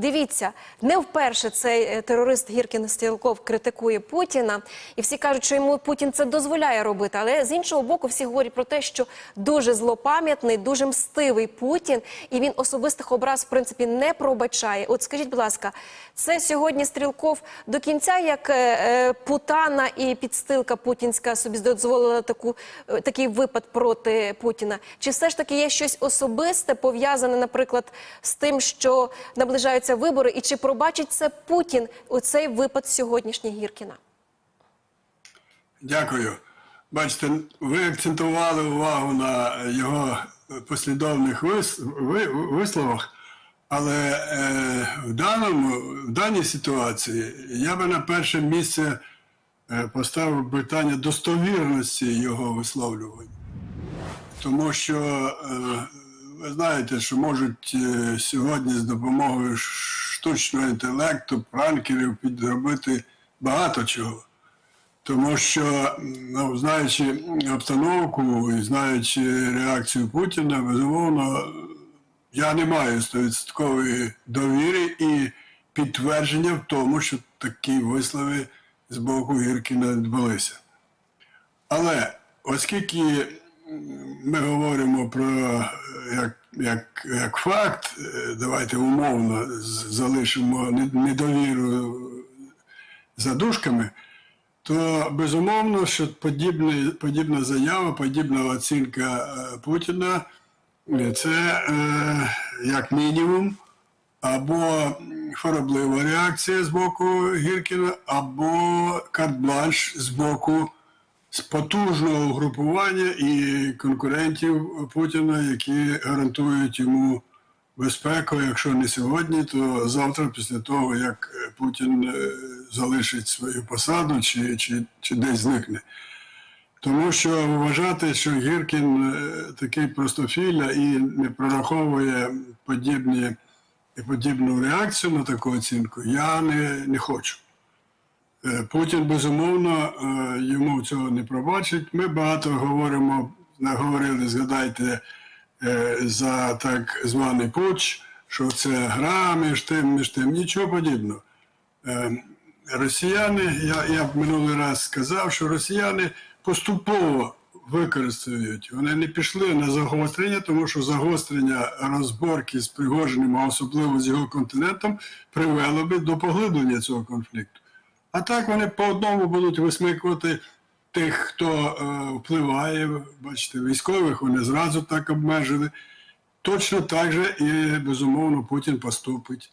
Дивіться, не вперше цей е, терорист Гіркін Стрілков критикує Путіна, і всі кажуть, що йому Путін це дозволяє робити. Але з іншого боку, всі говорять про те, що дуже злопам'ятний, дуже мстивий Путін, і він особистих образ в принципі не пробачає. От скажіть, будь ласка, це сьогодні Стрілков до кінця, як е, е, путана і підстилка путінська собі дозволила таку такий випад проти Путіна? Чи все ж таки є щось особисте пов'язане, наприклад, з тим, що наближаються вибори, і чи пробачить це Путін у цей випад сьогоднішній Гіркіна? Дякую. Бачите, ви акцентували увагу на його послідовних вис- висловах, але е, в, даному, в даній ситуації я би на перше місце е, поставив питання достовірності його висловлювань. Тому що е, ви знаєте, що можуть е, сьогодні з допомогою штучного інтелекту, пранкерів підробити багато чого. Тому що, ну, знаючи обстановку і знаючи реакцію Путіна, безумовно, я не маю стовідсоткової довіри і підтвердження в тому, що такі вислови з боку Гіркіна відбулися. Але оскільки ми говоримо про е, як, як, як факт, е, давайте умовно залишимо недовіру за душками, то безумовно, що подібна, подібна заява, подібна оцінка е, Путіна е, це як мінімум або хвороблива реакція з боку Гіркіна, або карт-бланш з боку з потужного угрупування і конкурентів Путіна, які гарантують йому безпеку, якщо не сьогодні, то завтра, після того, як Путін е, залишить свою посаду чи, чи, чи десь зникне. Тому що вважати, що Гіркін е, такий простофіля і не прораховує подібні, подібну реакцію на таку оцінку, я не, не хочу. Е, Путін, безумовно, е, йому цього не пробачить. Ми багато говоримо, говорили, згадайте, е, за так званий путч, що це гра між тим, між тим, нічого подібного. Росіяни, я, я минулий раз сказав, що росіяни поступово використовують. Вони не пішли на загострення, тому що загострення розборки з Пригожиним, а особливо з його континентом, привело би до поглиблення цього конфлікту. А так вони по одному будуть висмикувати тих, хто е, впливає. Бачите, військових вони зразу так обмежили. Точно так же і безумовно Путін поступить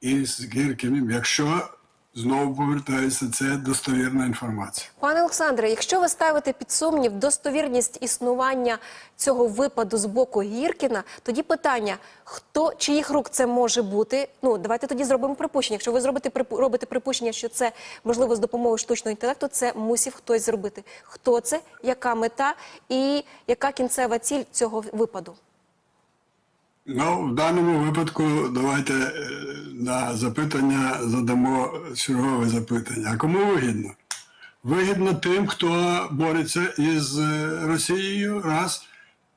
із Гіркіним, якщо знову повертається це достовірна інформація. Пане Олександре, якщо ви ставите під сумнів достовірність існування цього випаду з боку Гіркіна, тоді питання: хто чиїх рук це може бути? Ну давайте тоді зробимо припущення. Якщо ви зробите робите припущення, що це можливо з допомогою штучного інтелекту, це мусів хтось зробити. Хто це, яка мета і яка кінцева ціль цього випаду? Ну, в даному випадку давайте е, на запитання задамо чергове запитання. А кому вигідно? Вигідно тим, хто бореться із е, Росією, раз.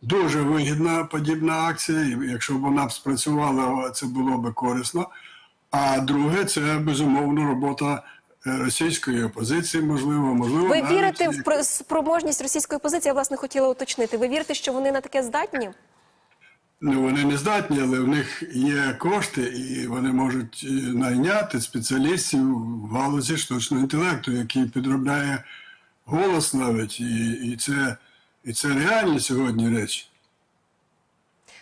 Дуже вигідна подібна акція, якщо б вона б спрацювала, це було б корисно. А друге, це безумовно робота е, російської опозиції, можливо, можливо. Ви навіть в про- спроможність російської опозиції? Я власне хотіла уточнити. Ви вірите, що вони на таке здатні? Ну, вони не здатні, але в них є кошти, і вони можуть е, найняти спеціалістів в галузі штучного інтелекту, який підробляє голос навіть, і, і, це, і це реальні сьогодні речі.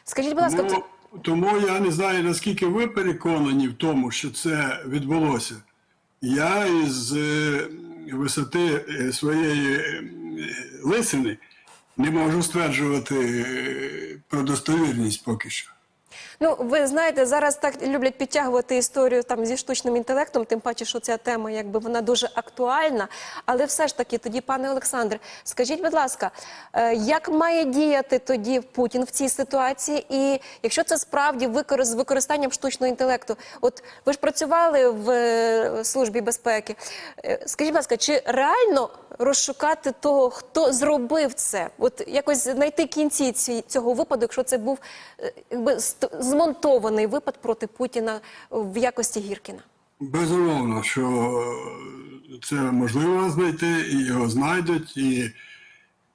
Скажіть, будь ласка, Тому, тому я не знаю, наскільки ви переконані в тому, що це відбулося. Я із е, висоти е, своєї лисини не можу стверджувати е, про достовірність поки що. Ну, ви знаєте, зараз так люблять підтягувати історію там зі штучним інтелектом, тим паче, що ця тема якби вона дуже актуальна. Але все ж таки, тоді, пане Олександр, скажіть, будь ласка, е, як має діяти тоді Путін в цій ситуації? І якщо це справді викор... з використанням штучного інтелекту, от ви ж працювали в е, службі безпеки. Е, Скажіть, будь ласка, чи реально розшукати того, хто зробив це? От якось знайти кінці цього випаду, якщо це був якби змонтований випад проти Путіна в якості Гіркіна? Безумовно, що це можливо знайти, і його знайдуть, і,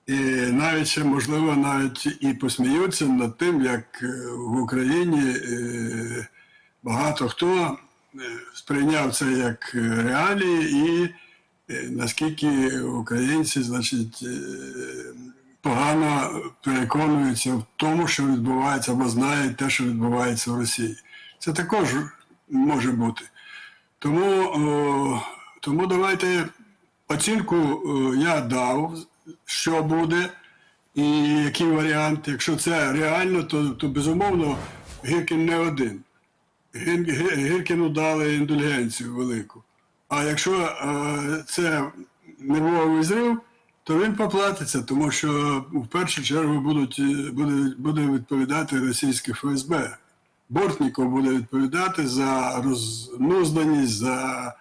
і навіть ще можливо навіть і посміються над тим, як е, в Україні е, багато хто е, сприйняв це як е, реалії, і е, наскільки українці, значить, е, погано переконуються в тому, що відбувається, або знають те, що відбувається в Росії. Це також може бути. Тому, тому давайте оцінку я дав, що буде і який варіант. Якщо це реально, то, то безумовно Гіркін не один. Гір- Гір- Гіркіну дали індульгенцію велику. А якщо е, це нервовий зрив, то він поплатиться, тому що в першу чергу будуть, е, буде, буде відповідати російське ФСБ. Бортніков буде відповідати за рознузданість, за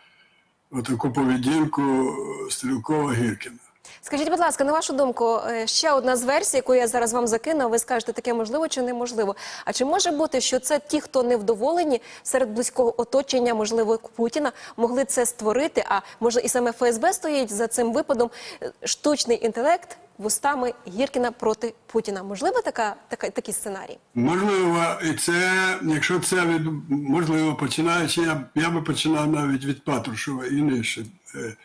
таку поведінку Стрілкова Гіркіна. Скажіть, будь ласка, на вашу думку, е, ще одна з версій, яку я зараз вам закину, ви скажете, таке можливо чи неможливо. А чи може бути, що це ті, хто невдоволені серед близького оточення, можливо, Путіна, могли це створити? А може і саме ФСБ стоїть за цим випадом е, штучний інтелект вустами Гіркіна проти Путіна? Можливо, така, така такий сценарій? Можливо, і це, якщо це від можливо, починаючи, я, я би починав навіть від Патрушева і нижче. Е,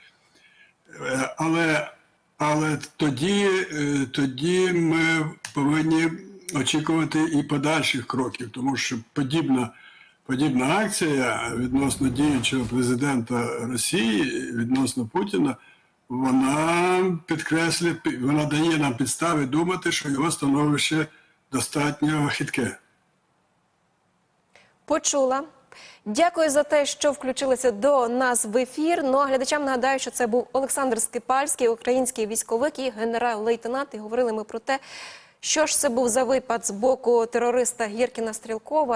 Але, але тоді, е, тоді ми повинні очікувати і подальших кроків, тому що подібна, подібна акція відносно діючого президента Росії, відносно Путіна, вона підкреслює, вона дає нам підстави думати, що його становище достатньо хитке. Почула. Дякую за те, що включилися до нас в ефір. Ну а глядачам нагадаю, що це був Олександр Скипальський, український військовик і генерал-лейтенант. І говорили ми про те, що ж це був за випад з боку терориста Гіркіна Стрілкова.